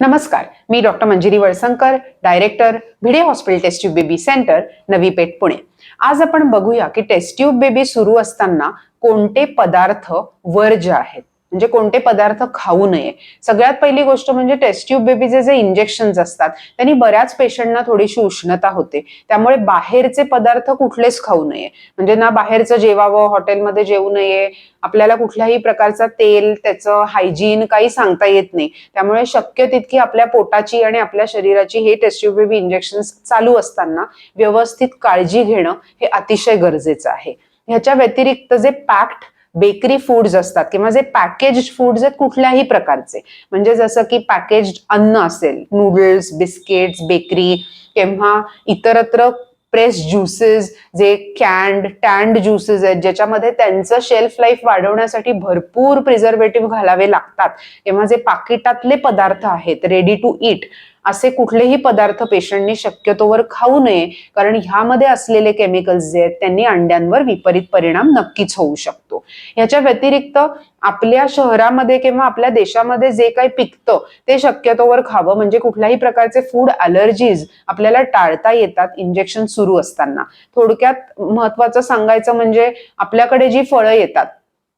नमस्कार मी doctor Manjiri Valsankar director Bhide hospital test tube baby centre Navi Peth Pune. आज आपण बघूया की टेस्ट ट्यूब बेबी सुरू असताना कोणते पदार्थ वर्ज्य आहेत? म्हणजे कोणते पदार्थ खाऊ नये. सगळ्यात पहिली गोष्ट म्हणजे टेस्ट्यूब बेबीचे जे इंजेक्शन्स असतात त्यांनी बऱ्याच पेशंटना थोडीशी उष्णता होते. त्यामुळे बाहेरचे पदार्थ कुठलेच खाऊ नये. म्हणजे ना बाहेरचं जेवावं हॉटेलमध्ये जेवू नये आपल्याला कुठल्याही प्रकारचा तेल त्याचं हायजीन काही सांगता येत नाही. त्यामुळे शक्य तितकी आपल्या पोटाची आणि आपल्या शरीराची हे टेस्ट्यूब बेबी इंजेक्शन चालू असताना व्यवस्थित काळजी घेणं हे अतिशय गरजेचं आहे. ह्याच्या व्यतिरिक्त जे पॅक्ट बेकरी फूड्स असतात किंवा जे पॅकेज फूड्स आहेत कुठल्याही प्रकारचे. म्हणजे जसं की पॅकेज अन्न असेल नूडल्स बिस्किट्स बेकरी किंवा इतरत्र प्रेस ज्युसेस जे कॅन्ड टँड ज्युसेस आहेत ज्याच्यामध्ये त्यांचं शेल्फ लाईफ वाढवण्यासाठी भरपूर प्रिझर्वेटिव्ह घालावे लागतात. किंवा जे पाकिटातले पदार्थ आहेत रेडी टू इट असे कुठलेही पदार्थ पेशंटनी शक्यतोवर खाऊ नये कारण ह्यामध्ये असलेले केमिकल्स जे आहेत त्यांनी अंड्यांवर विपरीत परिणाम नक्कीच होऊ शकतो. ह्याच्या व्यतिरिक्त आपल्या शहरामध्ये किंवा आपल्या देशामध्ये जे काही पिकतं ते शक्यतोवर खावं. म्हणजे कुठल्याही प्रकारचे फूड अलर्जीज आपल्याला टाळता येतात इंजेक्शन सुरू असताना. थोडक्यात महत्वाचं सांगायचं म्हणजे आपल्याकडे जी फळं येतात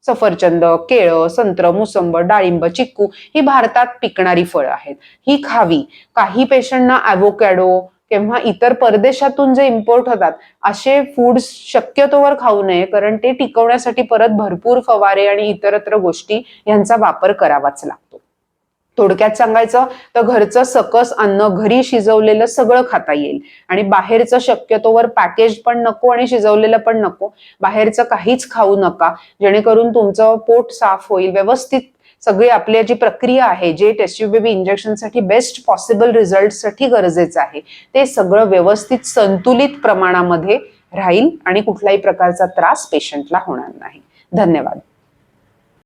सफरचंद केळं संत्र मुसंब डाळिंब चिक्कू ही भारतात पिकणारी फळं आहेत. ही खावी. काही पेशंटना ॲव्होकॅडो किंवा इतर परदेशातून जे इम्पोर्ट होतात असे फूड्स शक्यतोवर खाऊ नये कारण ते टिकवण्यासाठी परत भरपूर फवारे आणि इतरत्र गोष्टी यांचा वापर करावाच लागतो. थोडक्यात सांगायचं तर घरचं सकस अन्न घरी शिजवलेलं सगळं खाता येईल. आणि बाहेरचं शक्यतोवर पॅकेज पण नको आणि शिजवलेलं पण नको. बाहेरचं काहीच खाऊ नका. जेणेकरून तुमचं पोट साफ होईल. व्यवस्थित सगळी आपली जी प्रक्रिया आहे जे टेस्ट्यू बेबी इंजेक्शनसाठी बेस्ट पॉसिबल रिझल्टसाठी गरजेचं आहे ते सगळं व्यवस्थित संतुलित प्रमाणामध्ये राहील आणि कुठलाही प्रकारचा त्रास पेशंटला होणार नाही. धन्यवाद.